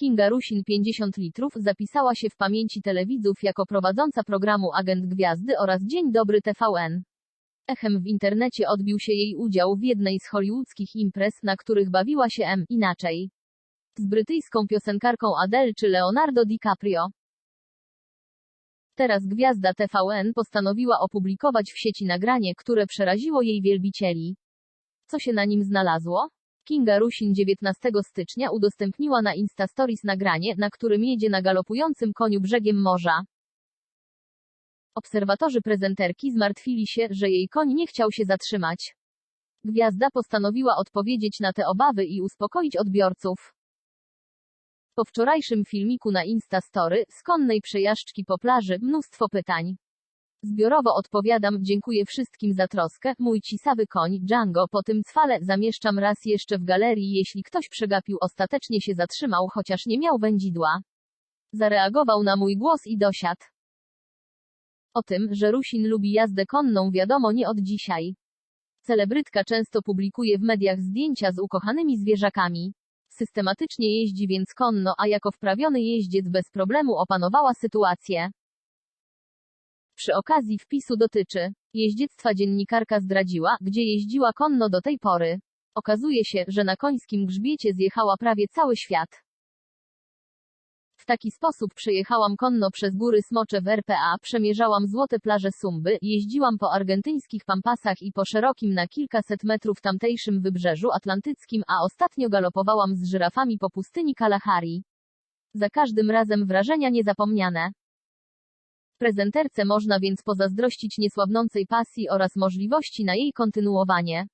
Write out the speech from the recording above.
Kinga Rusin 50 litrów zapisała się w pamięci telewidzów jako prowadząca programu Agent Gwiazdy oraz Dzień Dobry TVN. Echem w internecie odbił się jej udział w jednej z hollywoodzkich imprez, na których bawiła się M. inaczej. Z brytyjską piosenkarką Adele czy Leonardo DiCaprio. Teraz gwiazda TVN postanowiła opublikować w sieci nagranie, które przeraziło jej wielbicieli. Co się na nim znalazło? Kinga Rusin 19 stycznia udostępniła na Insta Stories nagranie, na którym jedzie na galopującym koniu brzegiem morza. Obserwatorzy prezenterki zmartwili się, że jej koń nie chciał się zatrzymać. Gwiazda postanowiła odpowiedzieć na te obawy i uspokoić odbiorców. Po wczorajszym filmiku na Insta Story, z konnej przejażdżki po plaży, mnóstwo pytań. Zbiorowo odpowiadam, dziękuję wszystkim za troskę, mój cisawy koń, Django, po tym cwale, zamieszczam raz jeszcze w galerii, jeśli ktoś przegapił, ostatecznie się zatrzymał, chociaż nie miał wędzidła. Zareagował na mój głos i dosiadł. O tym, że Rusin lubi jazdę konną wiadomo nie od dzisiaj. Celebrytka często publikuje w mediach zdjęcia z ukochanymi zwierzakami. Systematycznie jeździ więc konno, a jako wprawiony jeździec bez problemu opanowała sytuację. Przy okazji wpisu dotyczy jeździectwa dziennikarka zdradziła, gdzie jeździła konno do tej pory. Okazuje się, że na końskim grzbiecie zjechała prawie cały świat. W taki sposób przejechałam konno przez góry Smocze w RPA, przemierzałam złote plaże Sumby, jeździłam po argentyńskich pampasach i po szerokim na kilkaset metrów tamtejszym wybrzeżu atlantyckim, a ostatnio galopowałam z żyrafami po pustyni Kalahari. Za każdym razem wrażenia niezapomniane. Prezenterce można więc pozazdrościć niesłabnącej pasji oraz możliwości na jej kontynuowanie.